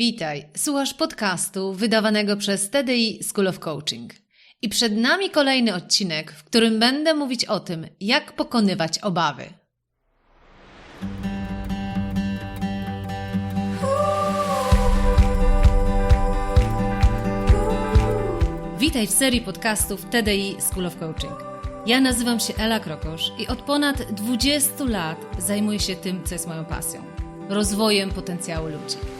Witaj, słuchasz podcastu wydawanego przez TDI School of Coaching. I przed nami kolejny odcinek, w którym będę mówić o tym, jak pokonywać obawy. Witaj w serii podcastów TDI School of Coaching. Ja nazywam się Ela Krokosz i od ponad 20 lat zajmuję się tym, co jest moją pasją rozwojem potencjału ludzi.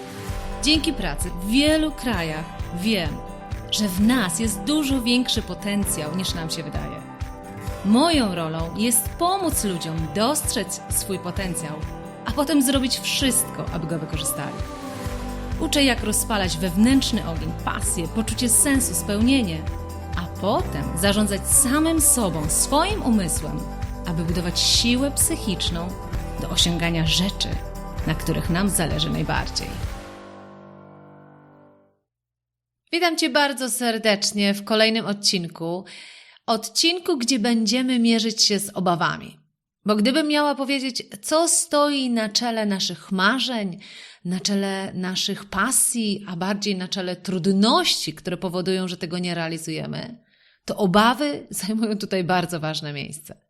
Dzięki pracy w wielu krajach wiem, że w nas jest dużo większy potencjał niż nam się wydaje. Moją rolą jest pomóc ludziom dostrzec swój potencjał, a potem zrobić wszystko, aby go wykorzystali. Uczę, jak rozpalać wewnętrzny ogień, pasję, poczucie sensu, spełnienie, a potem zarządzać samym sobą, swoim umysłem, aby budować siłę psychiczną do osiągania rzeczy, na których nam zależy najbardziej. Witam Cię bardzo serdecznie w kolejnym odcinku. Odcinku, gdzie będziemy mierzyć się z obawami. Bo gdybym miała powiedzieć, co stoi na czele naszych marzeń, na czele naszych pasji, a bardziej na czele trudności, które powodują, że tego nie realizujemy, to obawy zajmują tutaj bardzo ważne miejsce.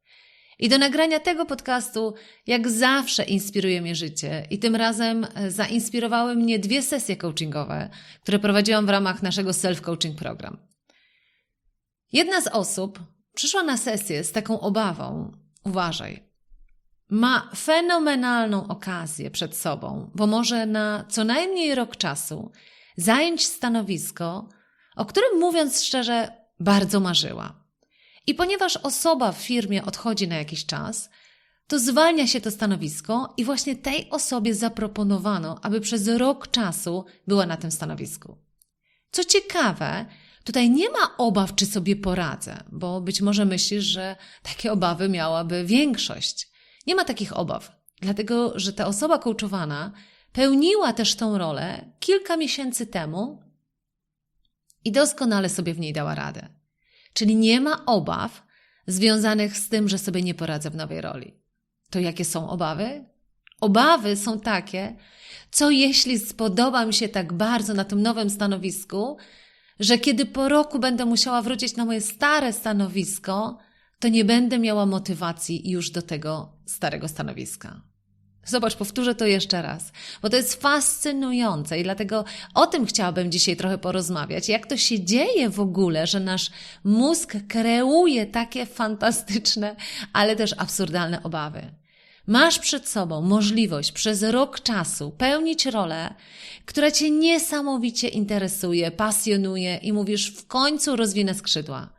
I do nagrania tego podcastu, jak zawsze, inspiruje mnie życie. I tym razem e, zainspirowały mnie dwie sesje coachingowe, które prowadziłam w ramach naszego self-coaching program. Jedna z osób przyszła na sesję z taką obawą: uważaj, ma fenomenalną okazję przed sobą, bo może na co najmniej rok czasu zająć stanowisko, o którym mówiąc szczerze, bardzo marzyła. I ponieważ osoba w firmie odchodzi na jakiś czas, to zwalnia się to stanowisko i właśnie tej osobie zaproponowano, aby przez rok czasu była na tym stanowisku. Co ciekawe, tutaj nie ma obaw, czy sobie poradzę, bo być może myślisz, że takie obawy miałaby większość. Nie ma takich obaw, dlatego że ta osoba coachowana pełniła też tą rolę kilka miesięcy temu i doskonale sobie w niej dała radę. Czyli nie ma obaw związanych z tym, że sobie nie poradzę w nowej roli. To jakie są obawy? Obawy są takie, co jeśli spodoba mi się tak bardzo na tym nowym stanowisku, że kiedy po roku będę musiała wrócić na moje stare stanowisko, to nie będę miała motywacji już do tego starego stanowiska. Zobacz, powtórzę to jeszcze raz, bo to jest fascynujące i dlatego o tym chciałabym dzisiaj trochę porozmawiać. Jak to się dzieje w ogóle, że nasz mózg kreuje takie fantastyczne, ale też absurdalne obawy. Masz przed sobą możliwość przez rok czasu pełnić rolę, która Cię niesamowicie interesuje, pasjonuje i mówisz w końcu rozwinę skrzydła.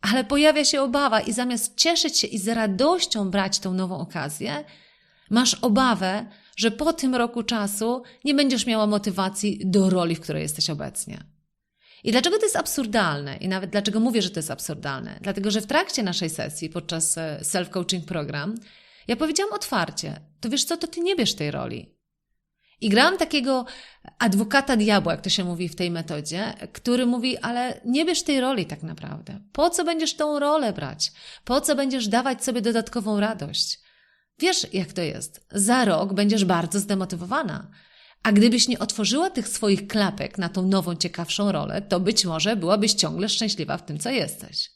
Ale pojawia się obawa i zamiast cieszyć się i z radością brać tą nową okazję, masz obawę, że po tym roku czasu nie będziesz miała motywacji do roli, w której jesteś obecnie. I dlaczego to jest absurdalne? I nawet dlaczego mówię, że to jest absurdalne? Dlatego, że w trakcie naszej sesji, podczas e, self-coaching program, ja powiedziałam otwarcie, to wiesz co, to ty nie bierz tej roli. I grałam takiego adwokata diabła, jak to się mówi w tej metodzie, który mówi, ale nie bierz tej roli tak naprawdę. Po co będziesz tą rolę brać? Po co będziesz dawać sobie dodatkową radość? Wiesz, jak to jest. Za rok będziesz bardzo zdemotywowana. A gdybyś nie otworzyła tych swoich klapek na tą nową, ciekawszą rolę, to być może byłabyś ciągle szczęśliwa w tym, co jesteś.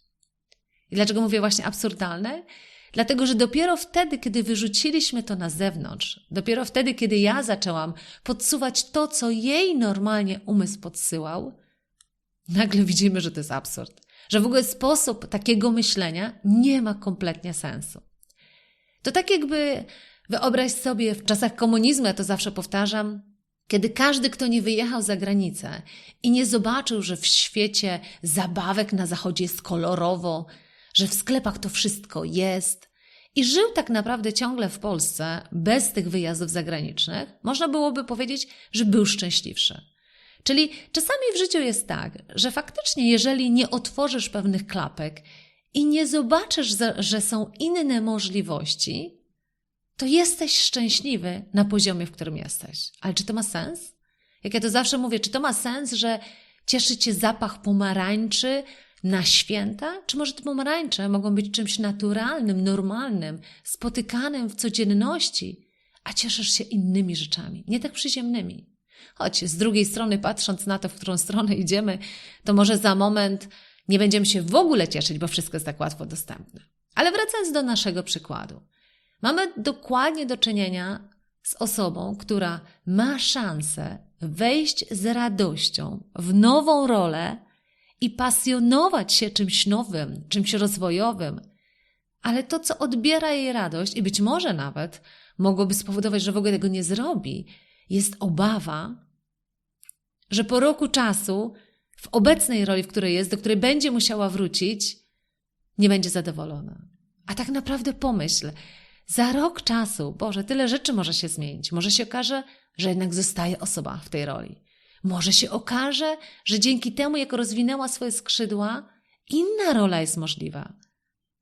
I dlaczego mówię właśnie absurdalne? Dlatego, że dopiero wtedy, kiedy wyrzuciliśmy to na zewnątrz, dopiero wtedy, kiedy ja zaczęłam podsuwać to, co jej normalnie umysł podsyłał, nagle widzimy, że to jest absurd. Że w ogóle sposób takiego myślenia nie ma kompletnie sensu. To tak jakby wyobraź sobie w czasach komunizmu, ja to zawsze powtarzam, kiedy każdy, kto nie wyjechał za granicę i nie zobaczył, że w świecie zabawek na zachodzie jest kolorowo, że w sklepach to wszystko jest i żył tak naprawdę ciągle w Polsce bez tych wyjazdów zagranicznych, można byłoby powiedzieć, że był szczęśliwszy. Czyli czasami w życiu jest tak, że faktycznie, jeżeli nie otworzysz pewnych klapek i nie zobaczysz, że są inne możliwości, to jesteś szczęśliwy na poziomie, w którym jesteś. Ale czy to ma sens? Jak ja to zawsze mówię, czy to ma sens, że cieszy cię zapach pomarańczy na święta? Czy może te pomarańcze mogą być czymś naturalnym, normalnym, spotykanym w codzienności, a cieszysz się innymi rzeczami, nie tak przyziemnymi? Choć z drugiej strony, patrząc na to, w którą stronę idziemy, to może za moment nie będziemy się w ogóle cieszyć, bo wszystko jest tak łatwo dostępne. Ale wracając do naszego przykładu. Mamy dokładnie do czynienia z osobą, która ma szansę wejść z radością w nową rolę i pasjonować się czymś nowym, czymś rozwojowym, ale to, co odbiera jej radość i być może nawet mogłoby spowodować, że w ogóle tego nie zrobi, jest obawa, że po roku czasu w obecnej roli, w której jest, do której będzie musiała wrócić, nie będzie zadowolona. A tak naprawdę pomyśl, za rok czasu, Boże, tyle rzeczy może się zmienić. Może się okaże, że jednak zostaje osoba w tej roli. Może się okaże, że dzięki temu, jak rozwinęła swoje skrzydła, inna rola jest możliwa.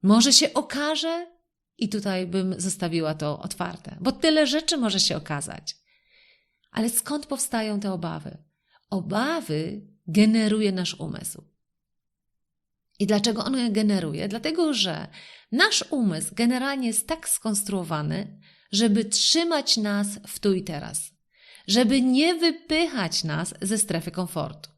Może się okaże, i tutaj bym zostawiła to otwarte, bo tyle rzeczy może się okazać. Ale skąd powstają te obawy? Obawy generuje nasz umysł. I dlaczego on je generuje? Dlatego, że nasz umysł generalnie jest tak skonstruowany, żeby trzymać nas w tu i teraz, żeby nie wypychać nas ze strefy komfortu.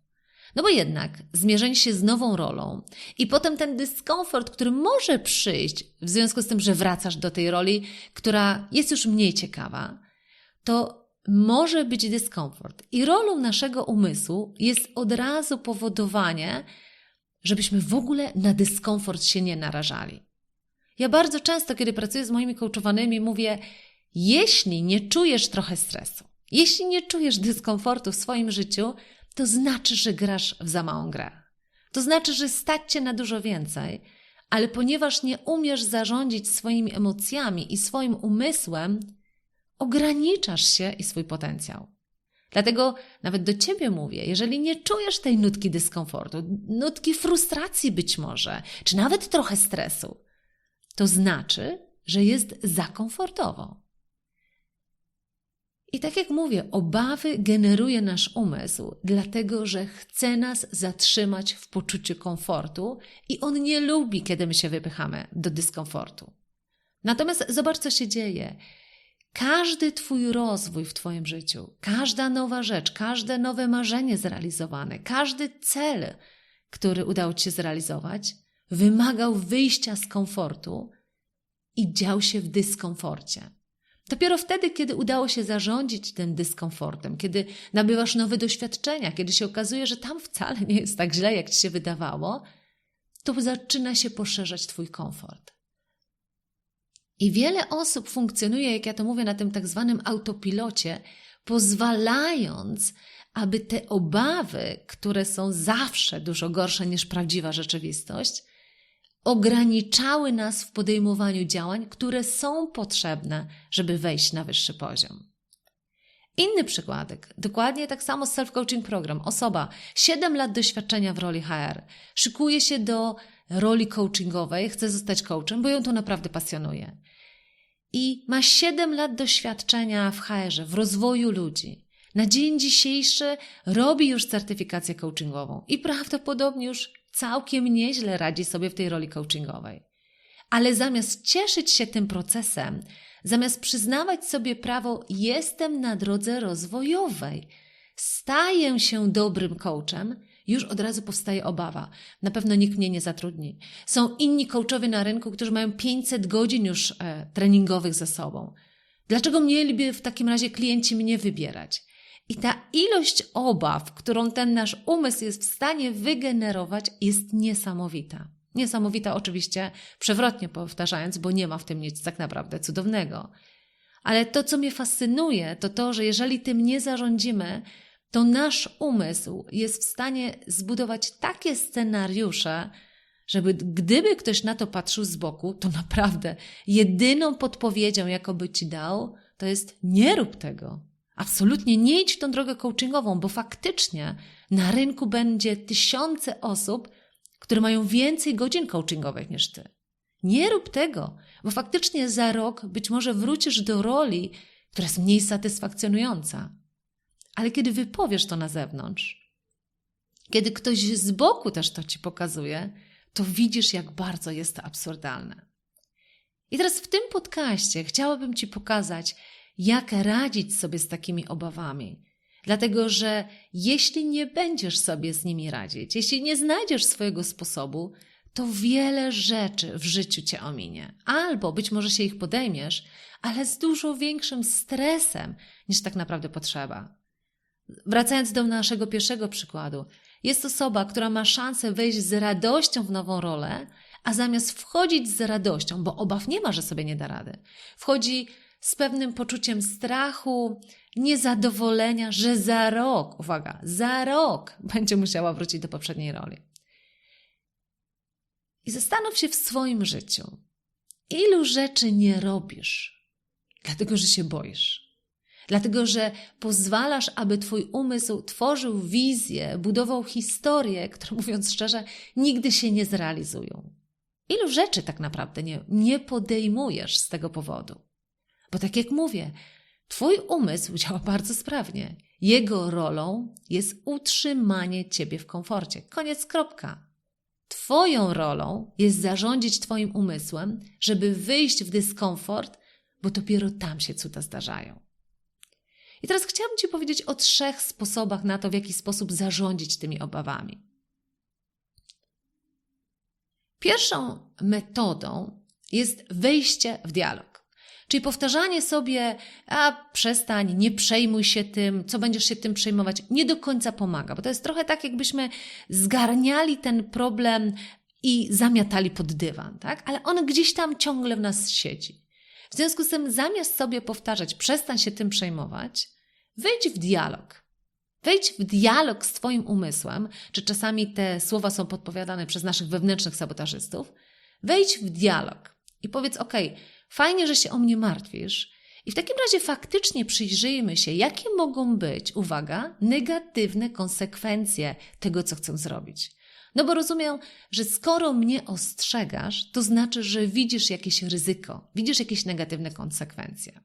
No bo jednak zmierzenie się z nową rolą i potem ten dyskomfort, który może przyjść w związku z tym, że wracasz do tej roli, która jest już mniej ciekawa, to może być dyskomfort. I rolą naszego umysłu jest od razu powodowanie, żebyśmy w ogóle na dyskomfort się nie narażali. Ja bardzo często, kiedy pracuję z moimi coachowanymi, mówię: jeśli nie czujesz trochę stresu, jeśli nie czujesz dyskomfortu w swoim życiu, to znaczy, że grasz w za małą grę. To znaczy, że stać cię na dużo więcej, ale ponieważ nie umiesz zarządzić swoimi emocjami i swoim umysłem, ograniczasz się i swój potencjał. Dlatego nawet do ciebie mówię, jeżeli nie czujesz tej nutki dyskomfortu, nutki frustracji być może, czy nawet trochę stresu, to znaczy, że jest za komfortowo. I tak jak mówię, obawy generuje nasz umysł, dlatego że chce nas zatrzymać w poczuciu komfortu i on nie lubi, kiedy my się wypychamy do dyskomfortu. Natomiast zobacz, co się dzieje. Każdy Twój rozwój w Twoim życiu, każda nowa rzecz, każde nowe marzenie zrealizowane, każdy cel, który udało Ci się zrealizować, wymagał wyjścia z komfortu i dział się w dyskomforcie. Dopiero wtedy, kiedy udało się zarządzić tym dyskomfortem, kiedy nabywasz nowe doświadczenia, kiedy się okazuje, że tam wcale nie jest tak źle, jak ci się wydawało, to zaczyna się poszerzać Twój komfort. I wiele osób funkcjonuje, jak ja to mówię, na tym tak zwanym autopilocie, pozwalając, aby te obawy, które są zawsze dużo gorsze niż prawdziwa rzeczywistość, ograniczały nas w podejmowaniu działań, które są potrzebne, żeby wejść na wyższy poziom. Inny przykładek, dokładnie tak samo self-coaching program. Osoba, 7 lat doświadczenia w roli HR, szykuje się do roli coachingowej, chce zostać coachem, bo ją to naprawdę pasjonuje. I ma 7 lat doświadczenia w HR, w rozwoju ludzi. Na dzień dzisiejszy robi już certyfikację coachingową i prawdopodobnie już całkiem nieźle radzi sobie w tej roli coachingowej. Ale zamiast cieszyć się tym procesem, zamiast przyznawać sobie prawo, jestem na drodze rozwojowej, staję się dobrym coachem, już od razu powstaje obawa. Na pewno nikt mnie nie zatrudni. Są inni coachowie na rynku, którzy mają 500 godzin już e, treningowych ze sobą. Dlaczego mieliby w takim razie klienci mnie wybierać? I ta ilość obaw, którą ten nasz umysł jest w stanie wygenerować, jest niesamowita. Niesamowita, oczywiście, przewrotnie powtarzając, bo nie ma w tym nic tak naprawdę cudownego. Ale to, co mnie fascynuje, to to, że jeżeli tym nie zarządzimy, to nasz umysł jest w stanie zbudować takie scenariusze, żeby gdyby ktoś na to patrzył z boku, to naprawdę jedyną podpowiedzią, jaką by ci dał, to jest nie rób tego. Absolutnie nie idź w tą drogę coachingową, bo faktycznie na rynku będzie tysiące osób, które mają więcej godzin coachingowych niż ty. Nie rób tego, bo faktycznie za rok być może wrócisz do roli, która jest mniej satysfakcjonująca. Ale kiedy wypowiesz to na zewnątrz, kiedy ktoś z boku też to ci pokazuje, to widzisz, jak bardzo jest to absurdalne. I teraz w tym podcaście chciałabym Ci pokazać, jak radzić sobie z takimi obawami. Dlatego, że jeśli nie będziesz sobie z nimi radzić, jeśli nie znajdziesz swojego sposobu, to wiele rzeczy w życiu cię ominie. Albo być może się ich podejmiesz, ale z dużo większym stresem niż tak naprawdę potrzeba. Wracając do naszego pierwszego przykładu, jest osoba, która ma szansę wejść z radością w nową rolę, a zamiast wchodzić z radością, bo obaw nie ma, że sobie nie da rady, wchodzi z pewnym poczuciem strachu, niezadowolenia, że za rok, uwaga, za rok będzie musiała wrócić do poprzedniej roli. I zastanów się w swoim życiu, ilu rzeczy nie robisz, dlatego że się boisz. Dlatego, że pozwalasz, aby Twój umysł tworzył wizję, budował historie, które, mówiąc szczerze, nigdy się nie zrealizują. Ilu rzeczy tak naprawdę nie, nie podejmujesz z tego powodu? Bo tak jak mówię, Twój umysł działa bardzo sprawnie. Jego rolą jest utrzymanie Ciebie w komforcie. Koniec, kropka. Twoją rolą jest zarządzić Twoim umysłem, żeby wyjść w dyskomfort, bo dopiero tam się cuda zdarzają. I teraz chciałabym Ci powiedzieć o trzech sposobach na to, w jaki sposób zarządzić tymi obawami. Pierwszą metodą jest wejście w dialog. Czyli powtarzanie sobie, a przestań, nie przejmuj się tym, co będziesz się tym przejmować, nie do końca pomaga, bo to jest trochę tak, jakbyśmy zgarniali ten problem i zamiatali pod dywan, tak? Ale on gdzieś tam ciągle w nas siedzi. W związku z tym, zamiast sobie powtarzać, przestań się tym przejmować, wejdź w dialog. Wejdź w dialog z Twoim umysłem, czy czasami te słowa są podpowiadane przez naszych wewnętrznych sabotażystów. Wejdź w dialog i powiedz: OK, fajnie, że się o mnie martwisz. I w takim razie faktycznie przyjrzyjmy się, jakie mogą być, uwaga, negatywne konsekwencje tego, co chcę zrobić. No bo rozumiem, że skoro mnie ostrzegasz, to znaczy, że widzisz jakieś ryzyko, widzisz jakieś negatywne konsekwencje.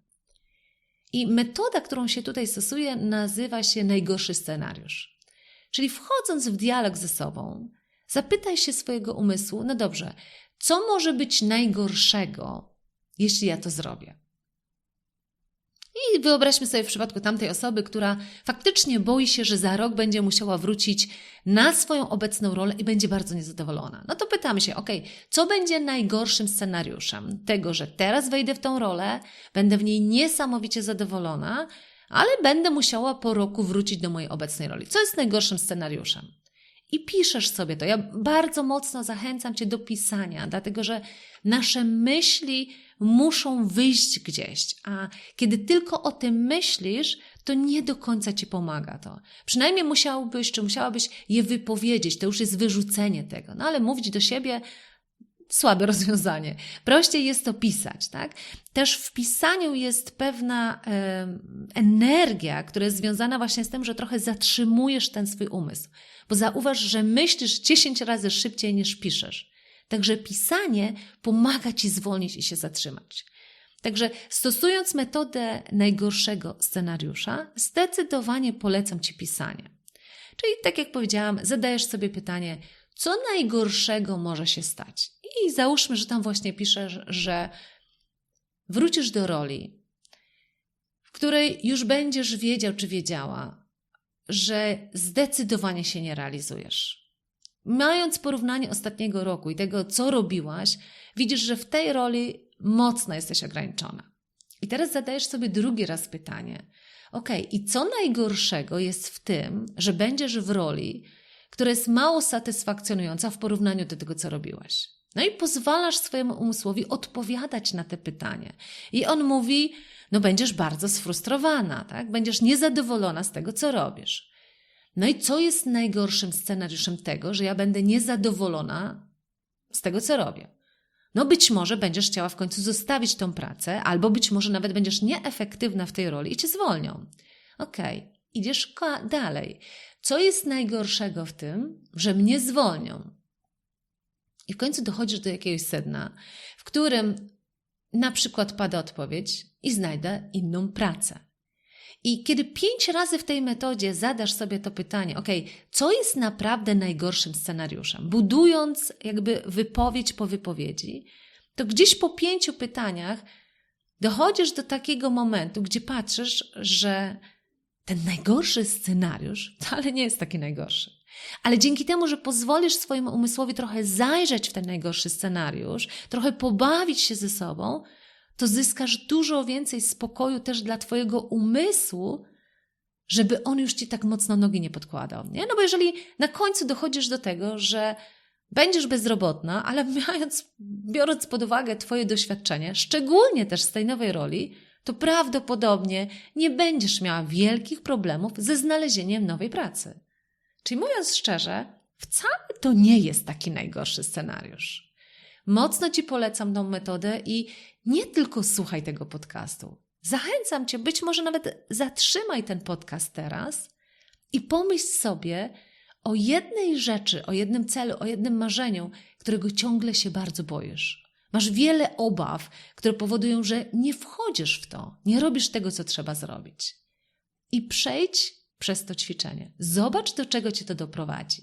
I metoda, którą się tutaj stosuje, nazywa się najgorszy scenariusz. Czyli wchodząc w dialog ze sobą, zapytaj się swojego umysłu: no dobrze, co może być najgorszego, jeśli ja to zrobię? I wyobraźmy sobie w przypadku tamtej osoby, która faktycznie boi się, że za rok będzie musiała wrócić na swoją obecną rolę i będzie bardzo niezadowolona. No to pytamy się, ok, co będzie najgorszym scenariuszem? Tego, że teraz wejdę w tą rolę, będę w niej niesamowicie zadowolona, ale będę musiała po roku wrócić do mojej obecnej roli. Co jest najgorszym scenariuszem? I piszesz sobie to. Ja bardzo mocno zachęcam Cię do pisania, dlatego że nasze myśli muszą wyjść gdzieś, a kiedy tylko o tym myślisz, to nie do końca ci pomaga to. Przynajmniej musiałbyś, czy musiałabyś je wypowiedzieć, to już jest wyrzucenie tego. No ale mówić do siebie słabe rozwiązanie. Prościej jest to pisać, tak? Też w pisaniu jest pewna e, energia, która jest związana właśnie z tym, że trochę zatrzymujesz ten swój umysł. Bo zauważ, że myślisz 10 razy szybciej niż piszesz. Także pisanie pomaga ci zwolnić i się zatrzymać. Także stosując metodę najgorszego scenariusza, zdecydowanie polecam ci pisanie. Czyli tak jak powiedziałam, zadajesz sobie pytanie, co najgorszego może się stać? I załóżmy, że tam właśnie piszesz, że wrócisz do roli, w której już będziesz wiedział czy wiedziała, że zdecydowanie się nie realizujesz Mając porównanie ostatniego roku i tego, co robiłaś, widzisz, że w tej roli mocno jesteś ograniczona. I teraz zadajesz sobie drugi raz pytanie: OK, i co najgorszego jest w tym, że będziesz w roli, która jest mało satysfakcjonująca w porównaniu do tego, co robiłaś? No i pozwalasz swojemu umysłowi odpowiadać na te pytanie. I on mówi: No, będziesz bardzo sfrustrowana, tak? Będziesz niezadowolona z tego, co robisz. No i co jest najgorszym scenariuszem tego, że ja będę niezadowolona z tego, co robię? No być może będziesz chciała w końcu zostawić tą pracę, albo być może nawet będziesz nieefektywna w tej roli i cię zwolnią. Okej, okay, idziesz dalej. Co jest najgorszego w tym, że mnie zwolnią? I w końcu dochodzisz do jakiegoś sedna, w którym na przykład pada odpowiedź i znajdę inną pracę. I kiedy pięć razy w tej metodzie zadasz sobie to pytanie, ok, co jest naprawdę najgorszym scenariuszem, budując jakby wypowiedź po wypowiedzi, to gdzieś po pięciu pytaniach dochodzisz do takiego momentu, gdzie patrzysz, że ten najgorszy scenariusz wcale nie jest taki najgorszy. Ale dzięki temu, że pozwolisz swojemu umysłowi trochę zajrzeć w ten najgorszy scenariusz, trochę pobawić się ze sobą, to zyskasz dużo więcej spokoju też dla Twojego umysłu, żeby on już Ci tak mocno nogi nie podkładał. Nie? No bo jeżeli na końcu dochodzisz do tego, że będziesz bezrobotna, ale mając, biorąc pod uwagę Twoje doświadczenie, szczególnie też z tej nowej roli, to prawdopodobnie nie będziesz miała wielkich problemów ze znalezieniem nowej pracy. Czyli mówiąc szczerze, wcale to nie jest taki najgorszy scenariusz. Mocno Ci polecam tą metodę i nie tylko słuchaj tego podcastu. Zachęcam Cię, być może nawet zatrzymaj ten podcast teraz i pomyśl sobie o jednej rzeczy, o jednym celu, o jednym marzeniu, którego ciągle się bardzo boisz. Masz wiele obaw, które powodują, że nie wchodzisz w to, nie robisz tego, co trzeba zrobić. I przejdź przez to ćwiczenie. Zobacz, do czego cię to doprowadzi.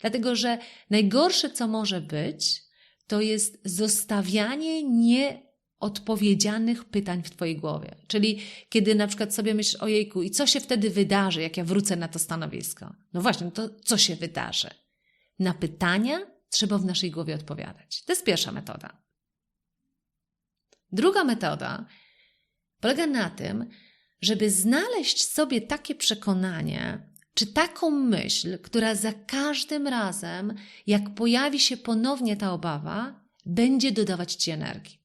Dlatego, że najgorsze, co może być, to jest zostawianie nieodpowiedzianych pytań w Twojej głowie. Czyli kiedy na przykład sobie myślisz, ojejku, i co się wtedy wydarzy, jak ja wrócę na to stanowisko? No właśnie, no to co się wydarzy? Na pytania trzeba w naszej głowie odpowiadać. To jest pierwsza metoda. Druga metoda polega na tym, żeby znaleźć sobie takie przekonanie, czy taką myśl, która za każdym razem, jak pojawi się ponownie ta obawa, będzie dodawać ci energii.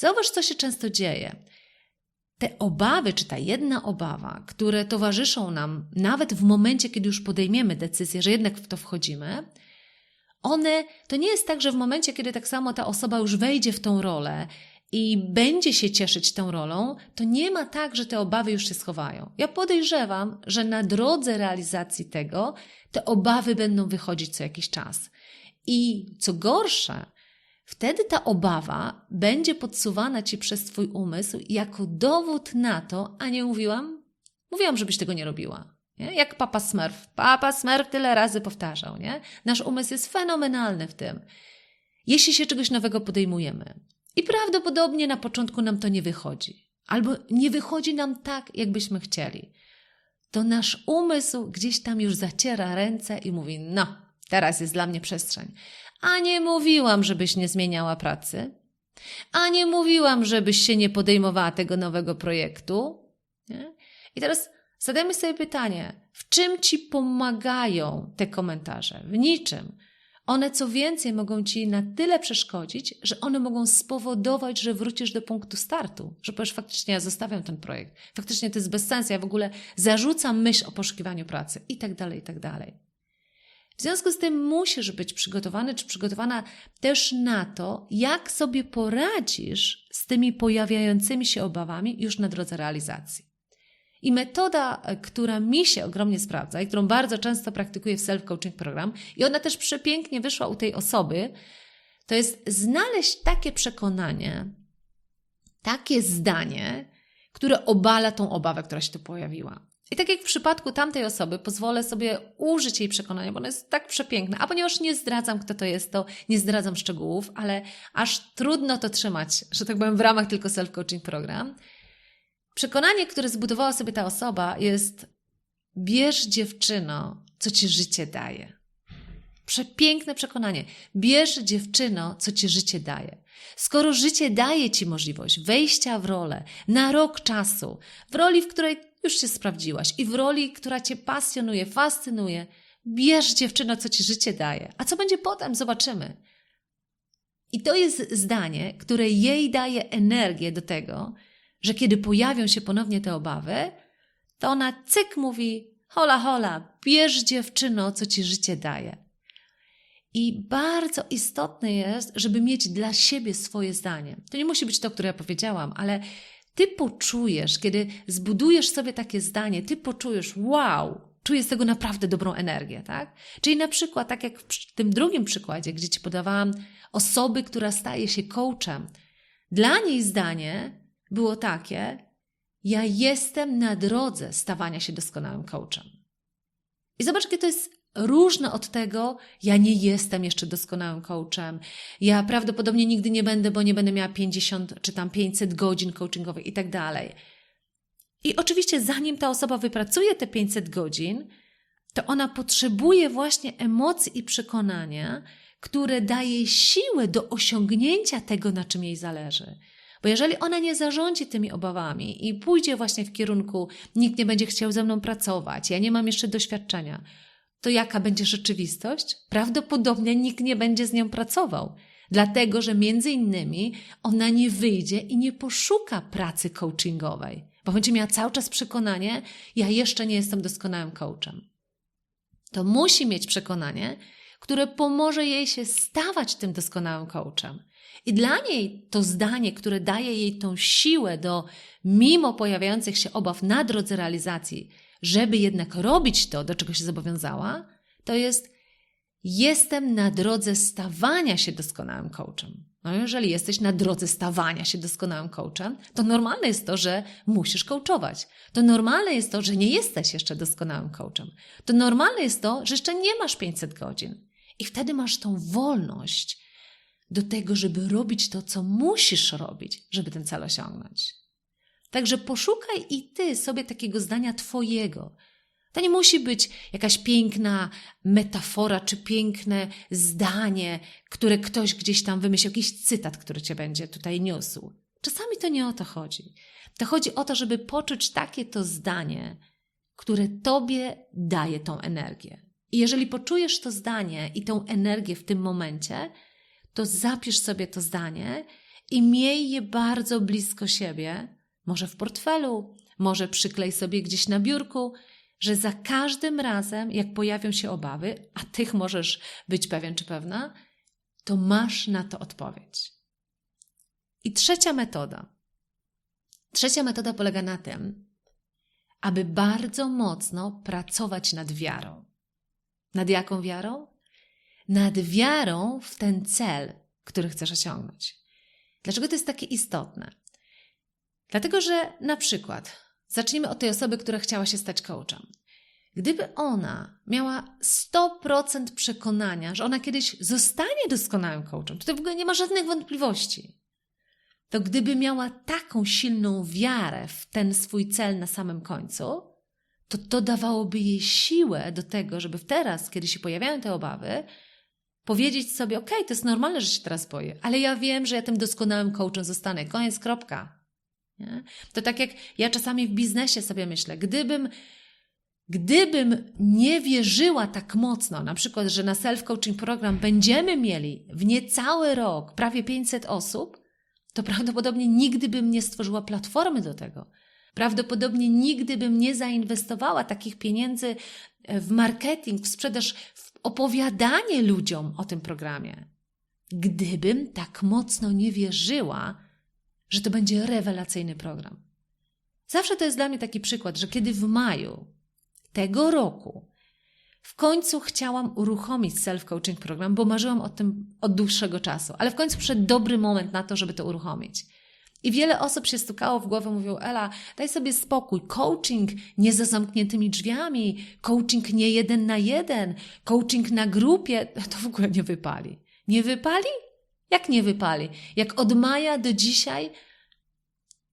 Zauważ, co się często dzieje. Te obawy, czy ta jedna obawa, które towarzyszą nam nawet w momencie, kiedy już podejmiemy decyzję, że jednak w to wchodzimy, one to nie jest tak, że w momencie, kiedy tak samo ta osoba już wejdzie w tą rolę i będzie się cieszyć tą rolą, to nie ma tak, że te obawy już się schowają. Ja podejrzewam, że na drodze realizacji tego te obawy będą wychodzić co jakiś czas. I co gorsze, wtedy ta obawa będzie podsuwana ci przez Twój umysł jako dowód na to, a nie mówiłam? Mówiłam, żebyś tego nie robiła. Nie? Jak papa Smurf. Papa Smurf tyle razy powtarzał. Nie? Nasz umysł jest fenomenalny w tym. Jeśli się czegoś nowego podejmujemy, i prawdopodobnie na początku nam to nie wychodzi, albo nie wychodzi nam tak, jakbyśmy chcieli. To nasz umysł gdzieś tam już zaciera ręce i mówi: No, teraz jest dla mnie przestrzeń. A nie mówiłam, żebyś nie zmieniała pracy. A nie mówiłam, żebyś się nie podejmowała tego nowego projektu. Nie? I teraz zadajmy sobie pytanie: w czym ci pomagają te komentarze? W niczym. One co więcej mogą ci na tyle przeszkodzić, że one mogą spowodować, że wrócisz do punktu startu, że powiesz faktycznie ja zostawiam ten projekt, faktycznie to jest bez sensu, ja w ogóle zarzucam myśl o poszukiwaniu pracy i tak dalej, i tak dalej. W związku z tym musisz być przygotowany czy przygotowana też na to, jak sobie poradzisz z tymi pojawiającymi się obawami już na drodze realizacji. I metoda, e, która mi się ogromnie sprawdza i którą bardzo często praktykuję w self-coaching program, i ona też przepięknie wyszła u tej osoby, to jest znaleźć takie przekonanie, takie zdanie, które obala tą obawę, która się tu pojawiła. I tak jak w przypadku tamtej osoby, pozwolę sobie użyć jej przekonania, bo ono jest tak przepiękne. A ponieważ nie zdradzam, kto to jest, to nie zdradzam szczegółów, ale aż trudno to trzymać, że tak powiem, w ramach tylko self-coaching program. Przekonanie, które zbudowała sobie ta osoba, jest: bierz dziewczyno, co ci życie daje. Przepiękne przekonanie. Bierz dziewczyno, co ci życie daje. Skoro życie daje ci możliwość wejścia w rolę na rok czasu, w roli, w której już się sprawdziłaś i w roli, która cię pasjonuje, fascynuje, bierz dziewczyno, co ci życie daje. A co będzie potem, zobaczymy. I to jest zdanie, które jej daje energię do tego, że kiedy pojawią się ponownie te obawy, to ona cyk mówi: hola, hola, bierz dziewczyno, co ci życie daje. I bardzo istotne jest, żeby mieć dla siebie swoje zdanie. To nie musi być to, które ja powiedziałam, ale ty poczujesz, kiedy zbudujesz sobie takie zdanie, ty poczujesz, wow, czuję z tego naprawdę dobrą energię, tak? Czyli na przykład, tak jak w tym drugim przykładzie, gdzie ci podawałam osoby, która staje się coachem, dla niej zdanie było takie: Ja jestem na drodze stawania się doskonałym coachem. I zobacz, jakie to jest różne od tego, ja nie jestem jeszcze doskonałym coachem, ja prawdopodobnie nigdy nie będę, bo nie będę miała 50 czy tam 500 godzin coachingowych i tak dalej. I oczywiście, zanim ta osoba wypracuje te 500 godzin, to ona potrzebuje właśnie emocji i przekonania, które daje siłę do osiągnięcia tego, na czym jej zależy. Bo jeżeli ona nie zarządzi tymi obawami i pójdzie właśnie w kierunku, nikt nie będzie chciał ze mną pracować, ja nie mam jeszcze doświadczenia, to jaka będzie rzeczywistość? Prawdopodobnie nikt nie będzie z nią pracował, dlatego że między innymi ona nie wyjdzie i nie poszuka pracy coachingowej, bo będzie miała cały czas przekonanie, ja jeszcze nie jestem doskonałym coachem. To musi mieć przekonanie, które pomoże jej się stawać tym doskonałym coachem. I dla niej to zdanie, które daje jej tą siłę do, mimo pojawiających się obaw na drodze realizacji, żeby jednak robić to, do czego się zobowiązała, to jest: Jestem na drodze stawania się doskonałym coachem. No, jeżeli jesteś na drodze stawania się doskonałym coachem, to normalne jest to, że musisz coachować. To normalne jest to, że nie jesteś jeszcze doskonałym coachem. To normalne jest to, że jeszcze nie masz 500 godzin. I wtedy masz tą wolność do tego, żeby robić to, co musisz robić, żeby ten cel osiągnąć. Także poszukaj i ty sobie takiego zdania twojego. To nie musi być jakaś piękna metafora czy piękne zdanie, które ktoś gdzieś tam wymyślił, jakiś cytat, który cię będzie tutaj niósł. Czasami to nie o to chodzi. To chodzi o to, żeby poczuć takie to zdanie, które tobie daje tą energię. I jeżeli poczujesz to zdanie i tą energię w tym momencie, to zapisz sobie to zdanie i miej je bardzo blisko siebie, może w portfelu, może przyklej sobie gdzieś na biurku, że za każdym razem, jak pojawią się obawy, a tych możesz być pewien czy pewna, to masz na to odpowiedź. I trzecia metoda. Trzecia metoda polega na tym, aby bardzo mocno pracować nad wiarą. Nad jaką wiarą? Nad wiarą w ten cel, który chcesz osiągnąć. Dlaczego to jest takie istotne? Dlatego, że na przykład, zacznijmy od tej osoby, która chciała się stać coachem. Gdyby ona miała 100% przekonania, że ona kiedyś zostanie doskonałym coachem, to w ogóle nie ma żadnych wątpliwości, to gdyby miała taką silną wiarę w ten swój cel na samym końcu, to to dawałoby jej siłę do tego, żeby teraz, kiedy się pojawiają te obawy, powiedzieć sobie: OK, to jest normalne, że się teraz boję, ale ja wiem, że ja tym doskonałym coachem zostanę. Koniec, kropka. Nie? To tak jak ja czasami w biznesie sobie myślę, gdybym, gdybym nie wierzyła tak mocno, na przykład, że na self-coaching program będziemy mieli w niecały rok prawie 500 osób, to prawdopodobnie nigdy bym nie stworzyła platformy do tego. Prawdopodobnie nigdy bym nie zainwestowała takich pieniędzy w marketing, w sprzedaż, w opowiadanie ludziom o tym programie. Gdybym tak mocno nie wierzyła, że to będzie rewelacyjny program. Zawsze to jest dla mnie taki przykład, że kiedy w maju tego roku w końcu chciałam uruchomić self-coaching program, bo marzyłam o tym od dłuższego czasu, ale w końcu przyszedł dobry moment na to, żeby to uruchomić. I wiele osób się stukało w głowę, mówią: Ela, daj sobie spokój. Coaching nie za zamkniętymi drzwiami, coaching nie jeden na jeden, coaching na grupie, to w ogóle nie wypali. Nie wypali? Jak nie wypali? Jak od maja do dzisiaj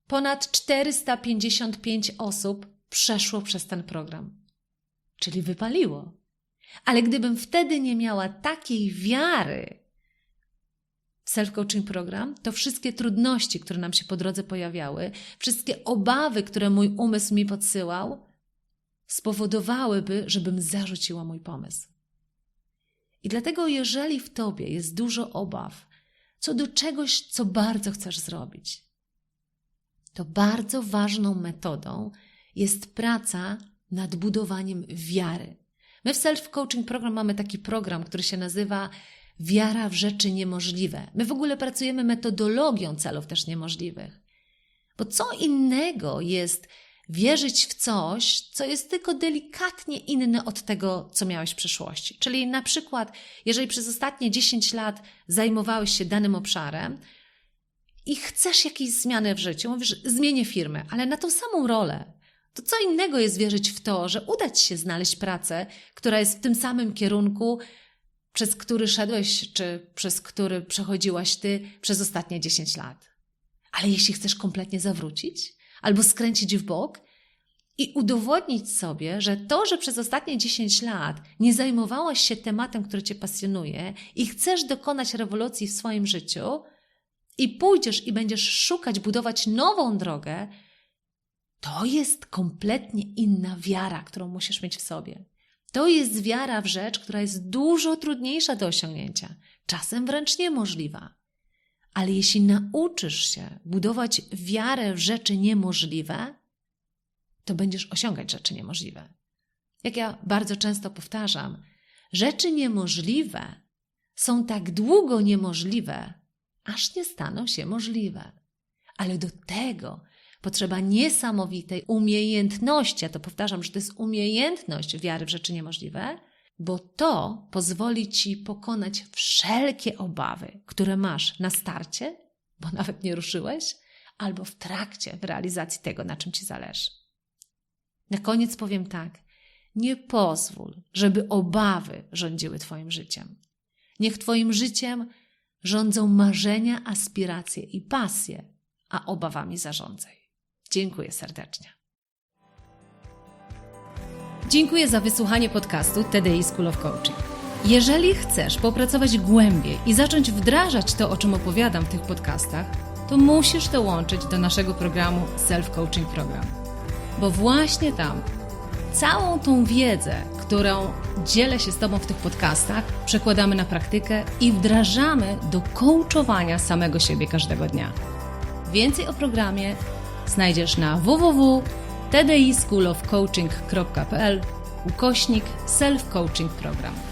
ponad 455 osób przeszło przez ten program. Czyli wypaliło. Ale gdybym wtedy nie miała takiej wiary, self-coaching program, to wszystkie trudności, które nam się po drodze pojawiały, wszystkie obawy, które mój umysł mi podsyłał, spowodowałyby, żebym zarzuciła mój pomysł. I dlatego, jeżeli w tobie jest dużo obaw co do czegoś, co bardzo chcesz zrobić, to bardzo ważną metodą jest praca nad budowaniem wiary. My w Self Coaching Program mamy taki program, który się nazywa wiara w rzeczy niemożliwe. My w ogóle pracujemy metodologią celów też niemożliwych. Bo co innego jest wierzyć w coś, co jest tylko delikatnie inne od tego, co miałeś w przeszłości. Czyli na przykład, jeżeli przez ostatnie 10 lat zajmowałeś się danym obszarem i chcesz jakiejś zmiany w życiu, mówisz, zmienię firmę, ale na tą samą rolę, to co innego jest wierzyć w to, że uda ci się znaleźć pracę, która jest w tym samym kierunku, przez który szedłeś, czy przez który przechodziłaś ty przez ostatnie 10 lat. Ale jeśli chcesz kompletnie zawrócić albo skręcić w bok, i udowodnić sobie, że to, że przez ostatnie 10 lat nie zajmowałaś się tematem, który cię pasjonuje i chcesz dokonać rewolucji w swoim życiu i pójdziesz i będziesz szukać, budować nową drogę, to jest kompletnie inna wiara, którą musisz mieć w sobie. To jest wiara w rzecz, która jest dużo trudniejsza do osiągnięcia, czasem wręcz niemożliwa. Ale jeśli nauczysz się budować wiarę w rzeczy niemożliwe, to będziesz osiągać rzeczy niemożliwe. Jak ja bardzo często powtarzam, rzeczy niemożliwe są tak długo niemożliwe, aż nie staną się możliwe. Ale do tego potrzeba niesamowitej umiejętności. Ja to powtarzam, że to jest umiejętność wiary w rzeczy niemożliwe, bo to pozwoli ci pokonać wszelkie obawy, które masz na starcie, bo nawet nie ruszyłeś, albo w trakcie w realizacji tego, na czym ci zależy. Na koniec powiem tak: nie pozwól, żeby obawy rządziły Twoim życiem. Niech Twoim życiem rządzą marzenia, aspiracje i pasje, a obawami zarządzaj. Dziękuję serdecznie. Dziękuję za wysłuchanie podcastu TDI School of Coaching. Jeżeli chcesz popracować głębiej i zacząć wdrażać to, o czym opowiadam w tych podcastach, to musisz dołączyć do naszego programu Self Coaching Program. Bo właśnie tam całą tą wiedzę, którą dzielę się z Tobą w tych podcastach, przekładamy na praktykę i wdrażamy do coachowania samego siebie każdego dnia. Więcej o programie znajdziesz na www.tdischoolofcoaching.pl ukośnik self-coaching program.